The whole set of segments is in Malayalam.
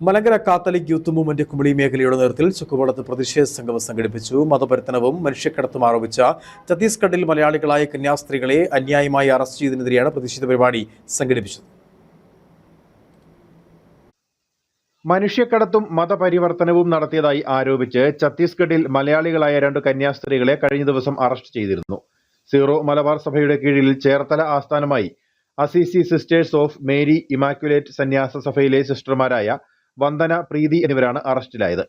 Malankara catholic youth movement Kumily മേഖലയുടെ നേതൃത്വത്തിൽ ചുക്കുവളത്ത് പ്രതിഷേധ സംഗമം സംഘടിപ്പിച്ചു. മതപരിത്തനവും മനുഷ്യക്കടത്തും ആരോപിച്ച ഛത്തീസ്ഗഡിൽ മലയാളികളായ കന്യാസ്ത്രീകളെ അന്യായമായി അറസ്റ്റ് ചെയ്തതിനെതിരെയാണ് പ്രതിഷേധ പരിപാടി സംഘടിപ്പിച്ചത്. മനുഷ്യക്കടത്തും മതപരിവർത്തനവും നടത്തിയതായി ആരോപിച്ച് ഛത്തീസ്ഗഡിൽ മലയാളികളായ രണ്ട് കന്യാസ്ത്രീകളെ കഴിഞ്ഞ ദിവസം അറസ്റ്റ് ചെയ്തിരുന്നു. സീറോ മലബാർ സഭയുടെ കീഴിൽ ചേർത്തല ആസ്ഥാനമായി Assisi sisters of Mary immaculate സന്യാസ സഭയിലെ സിസ്റ്റർമാരായ വന്ദന പ്രീതി എന്നിവരാണ് അറസ്റ്റിലായത്.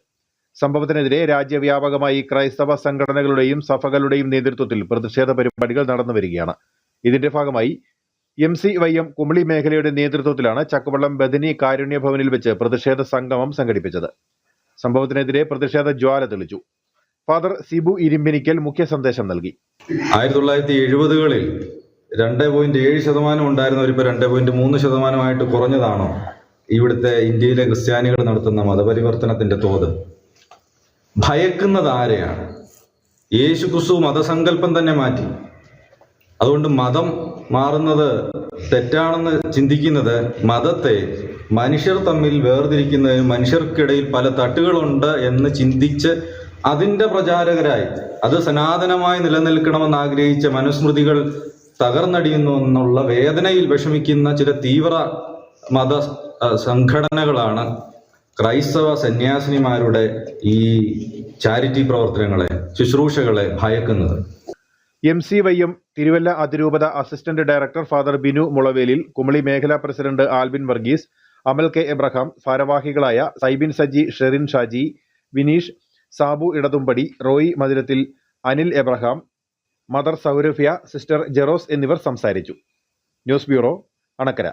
സംഭവത്തിനെതിരെ രാജ്യവ്യാപകമായി ക്രൈസ്തവ സംഘടനകളുടെയും സഭകളുടെയും നേതൃത്വത്തിൽ പ്രതിഷേധ പരിപാടികൾ നടന്നു വരികയാണ്. ഇതിന്റെ ഭാഗമായി M C Y M Kumily മേഖലയുടെ നേതൃത്വത്തിലാണ് ചക്കവള്ളം ബദനി കാരുണ്യ ഭവനിൽ വെച്ച് പ്രതിഷേധ സംഗമം സംഘടിപ്പിച്ചത്. സംഭവത്തിനെതിരെ പ്രതിഷേധ ജ്വാല തെളിച്ചു. ഫാദർ സിബു ഇരിമ്പിനിക്കൽ മുഖ്യ സന്ദേശം നൽകി. ആയിരത്തി തൊള്ളായിരത്തി എഴുപതുകളിൽ രണ്ട് പോയിന്റ് ഏഴ് ശതമാനം ഉണ്ടായിരുന്നവരിപ്പോ രണ്ട് പോയിന്റ് മൂന്ന് ശതമാനമായിട്ട് കുറഞ്ഞതാണോ? ഇവിടുത്തെ ഇന്ത്യയിലെ ക്രിസ്ത്യാനികൾ നടത്തുന്ന മതപരിവർത്തനത്തിന്റെ തോത്. ഭയക്കുന്നത് ആരെയാണ് യേശു ക്രിസ്തു മതസങ്കല്പം തന്നെ മാറ്റി. അതുകൊണ്ട് മതം മാറുന്നത് തെറ്റാണെന്ന് ചിന്തിക്കുന്നത് മതത്തെ മനുഷ്യർ തമ്മിൽ വേർതിരിക്കുന്നതിന് മനുഷ്യർക്കിടയിൽ പല തട്ടുകളുണ്ട് എന്ന് ചിന്തിച്ച് അതിന്റെ പ്രചാരകരായി അത് സനാതനമായി നിലനിൽക്കണമെന്ന് ആഗ്രഹിച്ച മനുസ്മൃതികൾ തകർന്നടിയുന്നു എന്നുള്ള വേദനയിൽ വിഷമിക്കുന്ന ചില തീവ്ര മത സംഘടനകളാണ് ക്രൈസ്തവ സന്യാസിനിമാരുടെ ഈ ചാരിറ്റി പ്രവർത്തനങ്ങളെ ശുശ്രൂഷകളെ ഭയക്കുന്നത്. M C Y M Thiruvalla അതിരൂപത assistant director father Binu Mulavelil Kumily മേഖലാ president Albin Varghese Amal K Abraham ഭാരവാഹികളായ Saibin Saji Sherin Shaji Vineesh Sabu ഇടതുമ്പടി Roy Mathirathil Anil Abraham mother Saurabhya sister ജെറോസ് എന്നിവർ സംസാരിച്ചു. News bureau Anakkara.